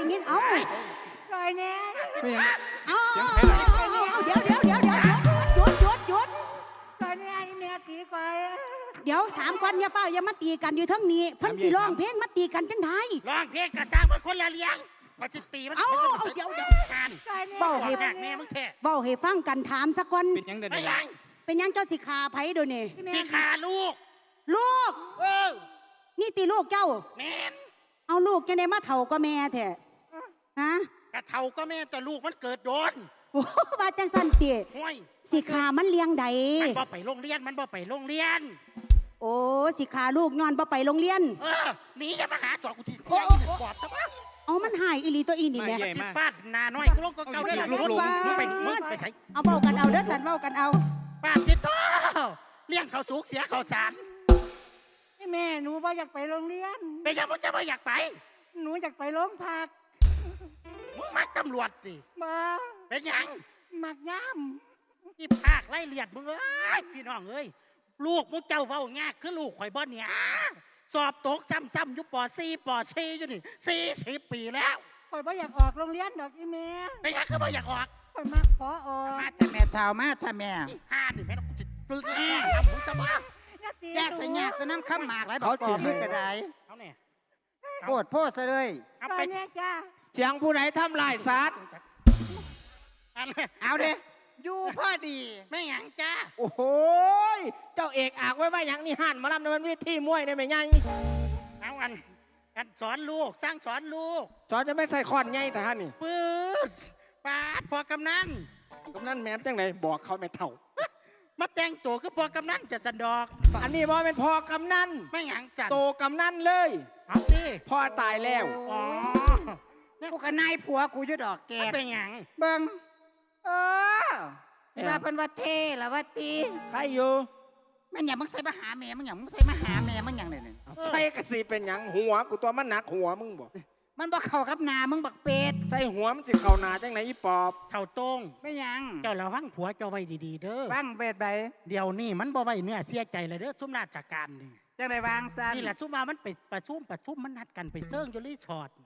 ได้ยินเอ้าปล่อยแน่ไม่ยังเอ้าเดี๋ยวเดี๋ยวเดี๋ยวเดี๋ยวหยุดหยุดหยุดปล่อยแน่อีเมียตีก่อยเดี๋ยวถามก่อนอย่าเป้าอย่ามาตีกันอยู่เทั้งนี้เพิ่นสิร้องเพลงมาตีกันจังไดร้องเพลงกระจ้างมันคนละเลี้ยงก็จะตีมันเอาเอาเดี๋ยวเดี๋ยวการปล่อยแน่เบาบให้อกแม่แม่มึงแท้เว้าให้ฟังกันถามสักก่อนเป็นยังเด็ดไม่เดี๋ยวยังเป็นหยังเจ้าสิขาไผเดี๋ยวนี้อีเมียที่ขาลูก ลูกเออนี่ตีลูกเจ้าแม่นเอาลูกจังได๋มาเฒ่าก็แม่แท้ ฮะกระเทาก็แม่แต่ลูกมันเกิดโดนโอ้ว่าจังซั่นติห้วยสิขามันเลี้ยงใดมันบ่ไปโรงเรียนมันบ่ไปโรงเรียน โอ้สิขาลูกย้อนบ่ไปโรงเรียน เออหนีอย่ามาหาจอกูที่เสียอีกปอบซะวะเอามันหายอีหลีตัวอีนี่แหม่มันจิฟาดหนาน้อยกูลงก็เก่าที่หลังรถมึงไปมึงไปใส่เอาเว้ากันเอาเด้อสันเว้ากันเอาป้าติดโตเลี้ยงเขาวสุกเสียเขาวสารอีแม่หนูบ่อยากไปโรงเรียนเป็นยังมึงจะไม่อยากไป หนูอยากไปโรงพัก มึงมักตำรวจสิบ่เป็นหยังมักย่อีภาคไล่เลียดมึงเอ้ยพี่น้องเอ้ยลูกมึงเจ้าเว้ายากคือลูกข่อยบ่เนี่ยสอบตกซ้ำๆอยู่ป .4 ป .4 อยู่นี่สี่สิบปีแล้วำข่อยบ่อยากออกโรงเรียนดอกอีแม่เป็นหยังคือบ่อยากออกข่อยมักพอออกมาแต่แม่เท่ามาถ้าแม่อีห้านี่แม่ต้องกูจะปลึกแล้วทำมึงจะบ้าอย่าตีแยกหนูสัญญาตัวน้ำข้ามหมากไรบอกปอบมึงก็ได้เอาเนี่ยโพดโพดซะเลยเอาปล่ไปอยแน่จ้า เสียงผู้ใดทำลายสัตว์อันนี้เอาเด้อยู่พอดี ไม่หยังจ้าโอ้โหยเจ้าเอกอากไว้ว่าหยังนี่หันมาลำในมันวิธีมวยได้ไหมยังเอาอันกันสอนลูกสร้างสอนลูกจอจะไม่ใส่คอนไงแต่ฮันนี่ปืดปาดพอกำนันกำนันแหมจังไหนบอกเขาไม่เท่า มาแต่งตัวคือพอกำนันจะจันดอกอันนี้บ่เป็นพอกำนันไม่หยังจันโตกำนันเลย เอาสิพ่อตายแล้ว อ๋อ กูกับนายผัวกูอยู่ดอกแกมันเป็นหยังเบิ่งเออสิว่าเพิ่นว่าเท่ละว่าตีใครอยู่แม่นหยังมึงใส่มาหาแม่มึงหยังมึงใส่มาหาแม่มึงหยังเนี่ยใส่กระสีเป็นหยังหัวกูตัวมันหนักหัวมึงบอกมันบ่เข้ากับหนามึงบักเป็ดใส่หัวมันสิเข่าหนาจังไหนอีปอบเท่าตรง ไม่หยังเจ้าระวังผัวเจ้าไว้ดีๆเด้อ ฟังเบ็ดใบเดี๋ยวนี้มันบ่ไว้เนื้อเสียใจเลยเด้อซุ่มราชการนี่จังไดวางซันนี่แหละซุ่มมามันไปประชุมประชุมมันนัดกันไปเซิร์งอยู่รีสอร์ทอี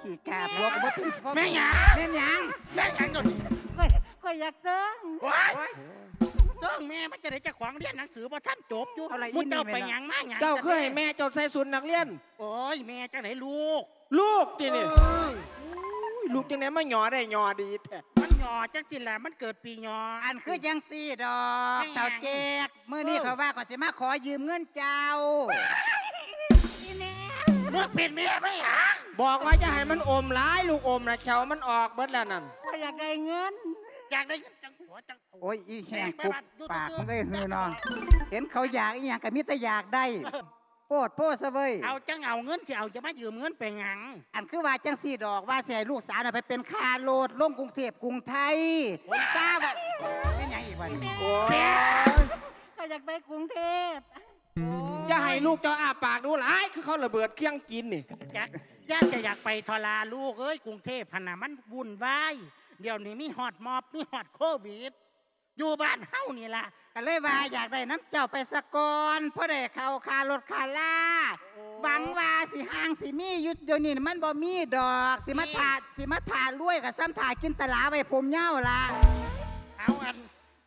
ขี่กาผัวกูบ่เป็นพ่อแม่หยังแม่นหยังแม่หยังก็ข่อยข่อยอยากเติ้งว้ายโอ้ยเซิร์งแม่มันจะได้เจะของเรียนหนังสือบ่ท่านจบอยู่เอาอะไรอีมึงเจ้านี่ไปแม่ล่ะหยังมาหยังเจ้าเคยให้แม่เจ้าใส่สุนนักเรียน โอ้ยแม่จังไหนลูก ลูกจีนี่เอออุ้ยลูกจังไหนมาหยอได้หยอดีแท้มันหยอจังสิแหละมันเกิดปีหยออัอันคือจังซี่ดอกไม่หยังเท่าแจกมื้อนี้เขาว่าก็สิมาขอยืมเงินเจ้าอีแม่เมื่อเป็นแม่ไม่หยัง บอกว่าจะให้มันอมร้ายลูกอมนะเชามันออกเบิดแล้วนั่นข่อยอยากได้เงิน อยากได้เงินจังหัวจังโอ้ยอีแห้งไปปุบบ้านดูปากดูมึงเอ้ยฮือน้อง เห็นเขาอยากอีหยังก็มีแต่อยากได้โพดโพดซะเว้ยเอาจังเอาเงินจะเอาจะมายืมเงินไปหยังอันคือว่าจังสี่ดอกว่าสิให้ลูกสาวน่ะไปเป็นคาโลดลงกรุงเทพกรุงไทยทราบว่าเป็นหยังอีกวันนี้โอ้เสียข่อยอยากไปกรุงเทพ จะให้ลูกเจ้าอาปากดูหลายคือเขาระเบิดเครื่องกินนี่ อยากอยากจะอยากไปทลาลูกเอ้ยกรุงเทพพะนามันวุ่นวายเดี๋ยวนี้มีฮอตมอบมีฮอตโควิด อยู่บ้านเฮานี่ล่ะก็เลยว่าอยากได้น้ำเจ้าไปสะกอนเพราะได้เข้าคารถคาล่าหวังว่าสิห้างสิมีอยุดเดี๋ยวนี้มันบ่มีดอก สิมาถาสิมาถารวยกับซ้ำถากินตลาไว้ผมเหย้าล่ะ เอาอัน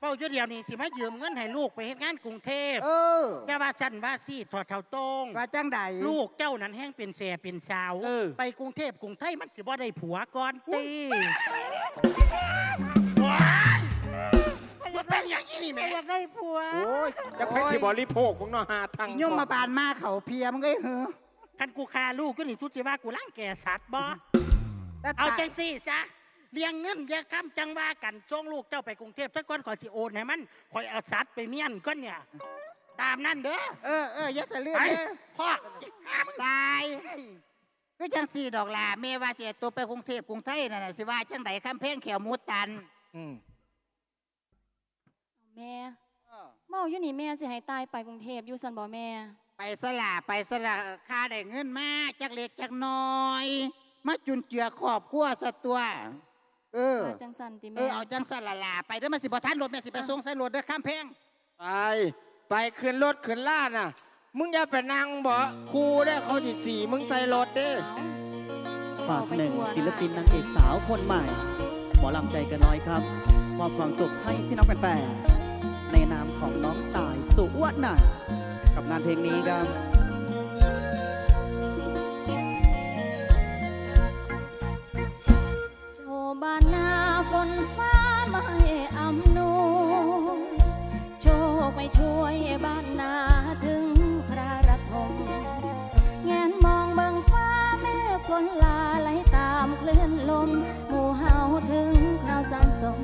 เป้าอยู่เดียวนี่สิมายืมเงินให้ลูกไปเฮ็ดงานกรุงเทพเอออย่าว่าจันว่าซีถอดเท่าตรงว่าจังใดลูกเจ้านั้นแห้งเป็นแสเป็นสาว เออ ไปกรุงเทพกรุงไทยมันสิบ่ได้ผัวก่อนตีว้ายข่อยอมัยานกเป็ได้นอย่างนี้นี่ข่แม่อยอยากได้ผัว โอ้ยจะไปสิบริโภคมึงเนาะหาทางอีย่อมมาบานมาเขาเพียมึงเอ้ยเหอคันกูฆ่าลูกก็นี่ทุจิว่ากูล้างแก่สัตว์บ่แต่เอาตาจังซี่ซะ เลี้ยงเงินเลี้ยงคำจังว่ากันช่วงลูกเจ้าไปกรุงเทพถ้าก่อนขอยสิโอนให้มันขอยเอาสัตว์ไปเมียนก้อนเนี่ย ตามนั่นเด้อเออเอออย่าสะเลือดไปเด้อพ่อห้ามึงตายก็จังสี่ดอกล่ะแม่ว่าสิเอาตัวไปกรุงเทพกรุงไทยนั่นน่ะสิว่าจังใดคำเพลงแขวหมูตันอืมแม่เมาอยู่นี่แม่สิให้ตายไปกรุงเทพอยู่สันบ่แม่ ไปสละไปสละค่าได้เงินมาจักเล็กจักน้อย มาจุนเจือครอบครัวสะตัว เออจังสันติเอแม่อเอาจังสันละลาไปเด้อมาสิบ่ทันรถแม่สิไปส่งใส่รถเด้อข้ามแพงไป ไปขึ้นรถขึ้นล่าดน่ะ มึงอย่าไปนั่งบ่ครูได้เขาจีสีมึงใส่รถเด้อฝากหนึ่งศิลปินนางเอกสาวคนใหม่ หมอลำใจกันน้อยครับมอบความสุขให้พี่น้องแฟนๆในนามของน้องตายสุวรรณหน่อกับงานเพลงนี้ครับ บ้านนาฝนฟ้าไม่อำนวยโชคไม่ช่วยบ้านนาถึงพระระทมแงนมองเบิงฟ้าแม่ฝนลาไหลตามคลื่นลม หมู่เฮาถึงคราวสังสม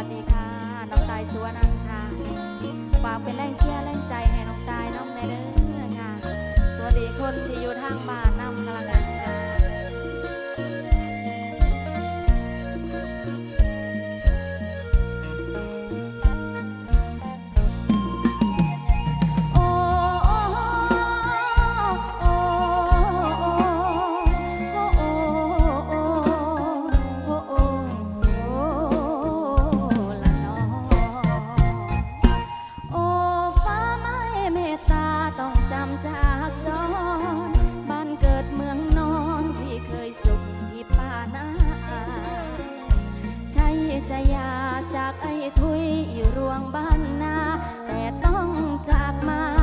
วัสดีค่ะ น้องตายสุวรรงค่ะฝากเป็นแรงเชียร์แรงใจให้น้องตายน้องในเด้อค่ะ สวัสดีคนที่อยู่ทางบ้านนำกำลัง ยาจากไอ้ถุยร่วงบ้านนาแต่ต้องจากมา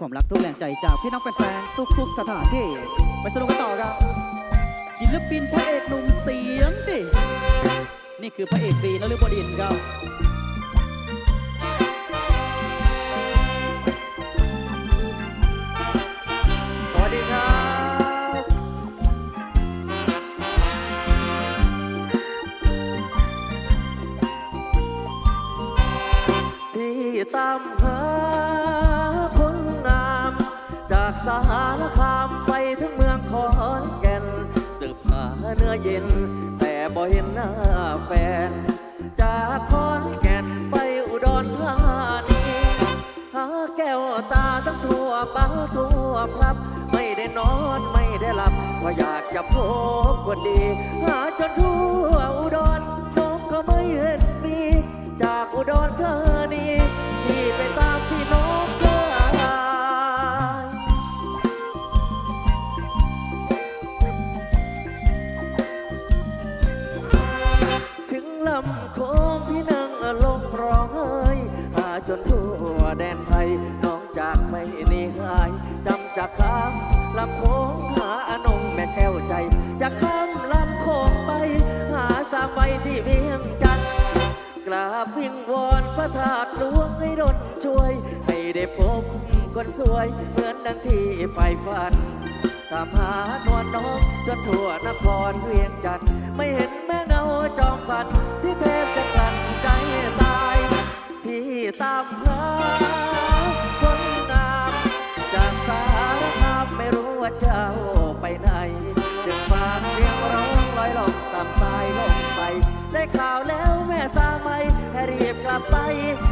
ความรักทุกแรงใจจากพี่น้องแฟนๆทุกๆสถานที่ ไปสนุกกันต่อครับ ศิลปินพระเอกหนุ่มเสียงดิ นี่คือพระเอกบีนฤบดินครับากจะพบคนดี หาจนทั่วอุดรน้อก็ไม่เห็นมี จากอุดรเธานีที่ไปตามที่น้องเคถึงลำโคพี่นั่งลงร้องเอ้หาจนทั่วแดนไทย น้องจากไม่หนีหายจำจากคำลำโคะธาตุหลวงให้ดนช่วย ให้ได้พบคนสวย เหมือนดังที่ไปฝันตามหานวลน้องจนทั่วนครเวียงจันทร์ไม่เห็นแม่เงาจอมฝันที่เทพจะกลั่นใจตาย พี่ตามหา ใ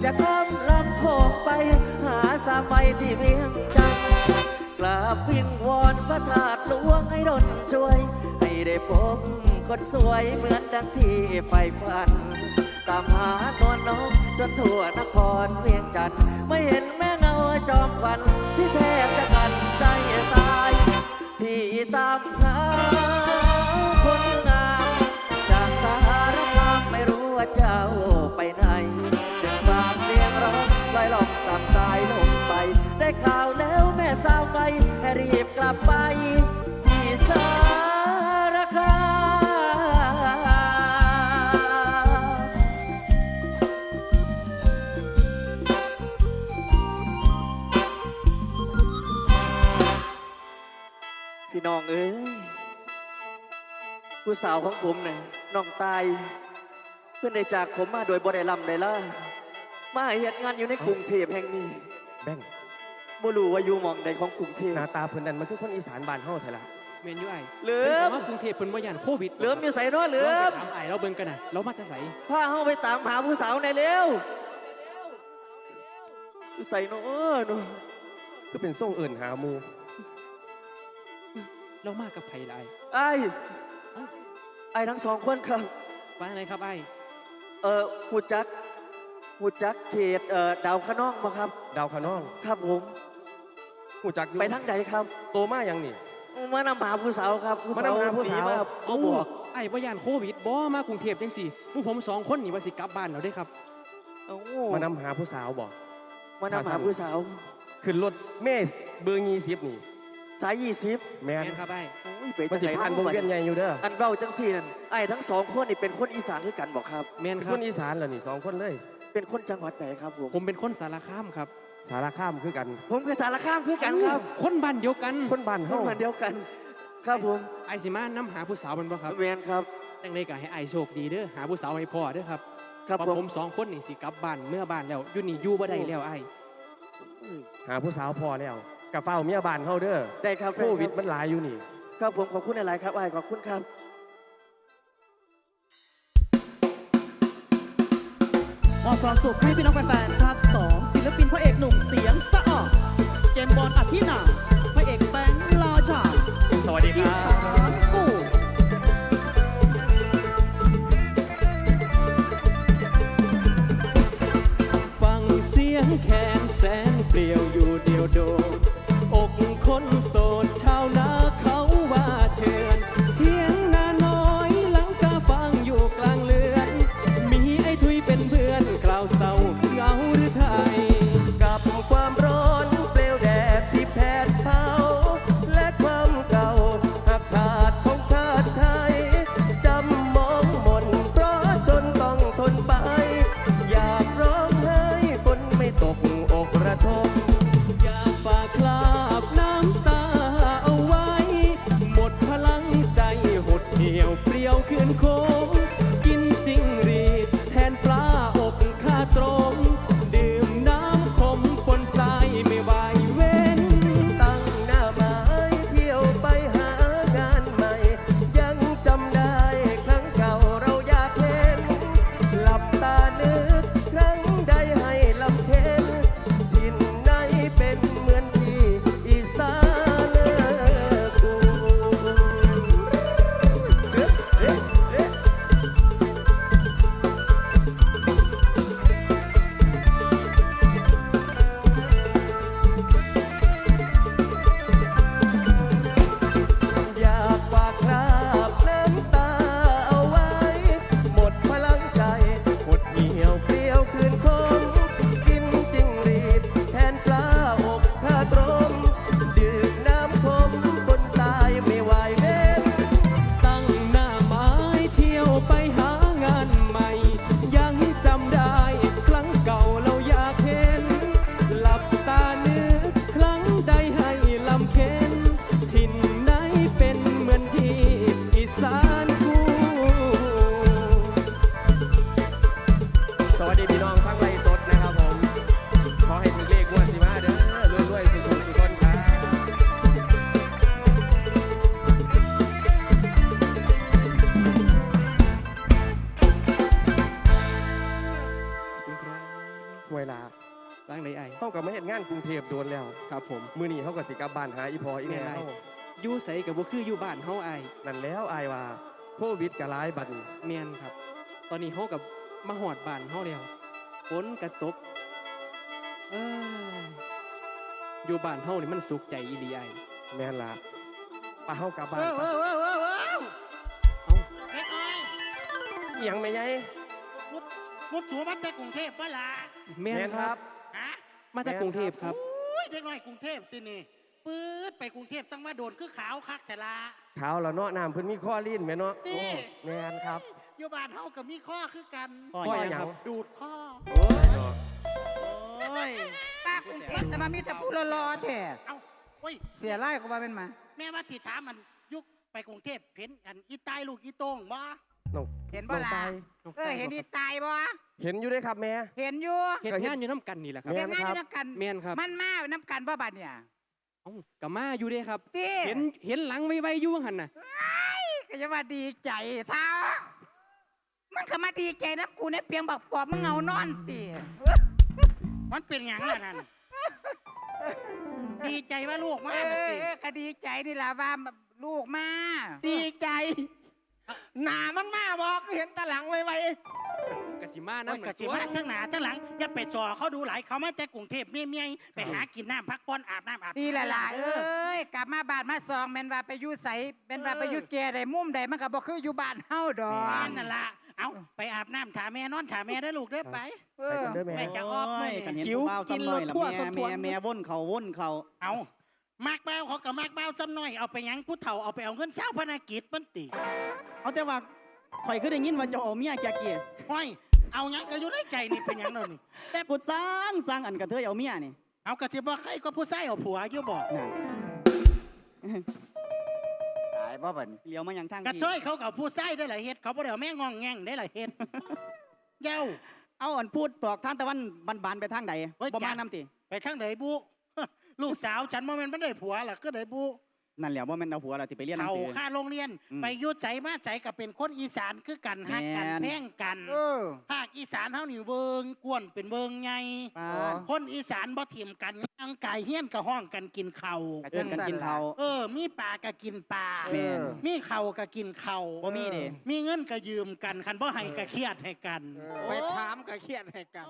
จอย่าข้ามลำโค้งไป หาสาไฟที่เวียงจันทร์กราบวิงวอนพระธาตุหลวงให้ดนช่วย ให้ได้พบคนสวยเหมือนดังที่ใฝ่ฝัน ตามหานวน้องจนทั่วนครเวียงจันทร์ไม่เห็นแม่เงาจอมควันที่แทบจะกันใจตายพี่ตามหา ลับไปที่สารคามพี่น้องเอ้ยผู้สาวของผมเนี่ยน้องตาย เพื่อนได้จากผมมาโดยบ่ได้ลำได้ล่ามาเหตุงานอยู่ในกรุงเทพแห่งนี้ แบง บ่รู้ว่าอยู่หมองใดของกรุงเทพหน้าตาเพิ่นนั่นมันคือคนอีสานบ้านเฮาแท้ละเมนอยูไอเหลือเพิ่นบอกว่ากรุงเทพเพิ่นว่าย่านโควิดเหลือมอยู่ใส่น้อเหลือมถามไอเราเบิ่งกันน่ะเรามาจะใส่พาเฮาไปตามหาผู้สาวในอยเร็วอยู่ใส่น้อเนาะคือเป็นส่งเอิ่นหาหมูเรามากับไผลายไอ้ไอ้ทั้งสองคนครับว่าอะไรครับไอเอ่อหูจักหูจักเขตเอ่อดาวคะนองมาครับ ดาวขะน้อง ครับผม หูจักอยู่ไปทางใดครับ โตมายังนี่ มานำหาผู้สาวครับ ผู้สาวมานำหาผู้สาวหนีมาครับบ่บอกไอ้ว่าย่านโควิดบ่มากรุงเทพจังสี่พวกผมสองคนนี่ว่าสิกลับบ้านเราได้ครับ เอ้ามานำหาผู้สาวบ่มานำหาผู้สาว ขึ้นรถเมสเบอร์ยี่สิบนี่ สายยี่สิบแม่นแม่นครับไอ้ไปมันจังสิไหนผ่านวเนาะงบัดเวียนใหญ่อยู่เด้ออันเว้าจังสี่นั่นไอ้ทั้งสองคนนี่เป็นคนอีสานด้วยกันบอกครับ แม่นคครับนอีสานเหรอนี่สองคนเลย เป็นคนจังหวัดไหนครับผมผมเป็นคนสารคามครับ สารข้ามคือกัน ผมคือสารคามคือกันครับ คนบ้านเดียวกันคนบ้านคเฮานเหมือนเดียวกัน ครับผมไอ้สิมาน้ำหาผู้สาวมันบ่ครับแมนครับ จังเลยก็ให้ไอ้โชคดีเด้อหาผู้สาวให้พ่อเด้อครับครับเพราะผมผมสองคนนี่สิกลับบ้านเมื่อบ้านแล้วอยู่นี่อยู่บ่ได้แล้วไอ้หาผู้สาวพอแล้วกับเฝ้าเมียบ้านเฮาเด้อได้ครับโควิดมันหลายอยู่นี่ ครับผมขอบคุณอะไรครับไอ้ขอบคุณครับ อบความสุขให้พี่น้องแฟนๆครับสองศิลปินพระเอกหนุ่มเสียงสะอาดเจมบอลอภินาพระเอกแบงาเฮ็ดงานกรุงเทพโดนแล้วครับผมมื้อนี้เฮาก็สิกลับบ้านหาอีพออีแม่แม่นไรเฮาอยู่ใสกับบ่คืออยู่บ้านเฮาไอายนั่นแล้วอายว่าโควิดก็หลายบัดนี้แม่นครับ ตอนนี้เฮากับมาหอดบ้านเฮาแล้วฝนกระตกเอ้ยอยู่บ้านเฮานี่มันสุขใจอีหลีไอายแม่นล่ะไปเฮากลับบ้าเอนอไปเออเออเออเออเอ้าเด็กน้อยอิหยังแม่ใหญ่มุดมุดสูมาแต่กรุงเทพบ่ล่ะแม่นครับฮะ มาจากกรุงเทพครับ อุ้ยเด็กน้อยกรุงเทพตินี่ปื๊ดไปกรุงเทพต้องมาโดนคือขาวคักแต่ละขาวแล้วเนาะน้ำเพิ่นมีข้อลิ้นแม่เนาะนี่โอ้แม่นครับอยู่บ้านเฮากับมีข้อคือกันข้อหยังดูดข้อโอ้ยโอ้ยป้ากรุงเทพจะมามีแต่ผู้รอๆแท้เอาโอ้ยเสียไล่ก็ว่าเป็นมา แม่ว่าที่ถามมันยุคไปกรุงเทพเห็นอันอีใต้ลูกอีโต้งบ่น้องเห็นบ่ล่ะน้องตายเออเห็นอีตายบ่ เห็นอยู่เด้ครับแม่ เห็นอยู่เฮ็ดงานอยู่น้ำกันนี่แหละครับแม่เห็นงานอยู่ครับน้ำกันแม่นครับ มันมาน้ำกันบ่บัดเนี่ยเอ้ากับมาอยู่เด้ครับ ตีเห็นเห็นหลังไวๆอยู่ว่าหั่นน่ะก็จะว่าดีใจเท้ามันก็มาดีใจนะกูเนี่ยเพียงบอกปอบมึงเอานอนตีมันเป็นหยังล่ะนั่นดีใจว่าลูกมาเอกน่ะอสิเออก็ดีใจนี่ล่ะว่าลูกมา ดีใจหนามันมาบอกเห็นตะหลังไว กสิมาโอ้ยนำกะสิมาทั้งหน้าทั้งหลังอย่าไปสอเขาดูหลายเขามาแต่กรุงเทพเมียๆไปหากินน้ำพักป้อนอาบน้ำอาบดีละล่ะเอ้ยกลับมาบ้านมาซองแม่นว่าไปอยู่ใสแม่นว่าไปอยู่แก่ได้มุมใดมันก็บ่คืออยู่บ้านเฮาดอแม่กนั่นล่ะเอาไปอาบน้ำถาแม่นอนถาแม่ได้อลูกเด้อไปเอไปอกันเด้อแม่แม่จะออกโอ้มื้อยกันนี่เห็นผู้บ่าวซ้ำหน่อยละแม่แม่แม่ว่นเขาว่นเขาเอามากเบ้าเขากับมากเบ้าจำหน่อยเอาไปหยังผู้เฒ่าเอาไปเอาเงินเช้าพนักกิจมันติเอาแต่ว่า ข่อยคือได้ยินว่าเจะเอาเมียแกเกียห้อยเอาหยังก็อยู่ในใจนี่เป็นหยังเนาะนี่แต่กูสร้างสร้างอันกระเทยเอาเมียนี่เอากระสิบ่ใครก็ผู้ชายเอาผัวอยู่บ่นั่นตายบ่บัดนี้เลี้ยวมาอย่างทางกระพี่เทยเขากับผู้ชายได้หลายเฮ็ดเขาบ่ได้เอาแม่งองแงงได้หลายเฮ็ดเย้าเอาอันพูดตอกทานตะวันบานๆไปทางใดเฮ้ยบ่มาจ้ะนำติไปทางไหนบุลูกสาวฉันบ่แม่นบ่ได้ผัวล่ะก็ได้บุ นั่นแหละว่าแม่นเอาผัวเราที่ไปเรียนหนังเขาสือ ค่าโรงเรียน อืม ไปอยุดใจมาใจกับเป็นคนอีสานคือกันฮักกันแม่นแพงกัน เออ ภาคอีสานเฮานี่เวิงกวนเป็นเวิงไงปลาคนอีสานบ่ถิ่มกันย่างกายเฮี้ยนกับห้องกันกินข้าวเอิ้นกันกินเขาวเออ มีปลาก็กินปลาแม่น มีเข่าวก็กินเข่าวบ่มีเด้มีเงินก็ยืมกันคันบ่ให้ก็เครียดให้กันๆไปถามกับเครียดให้กัน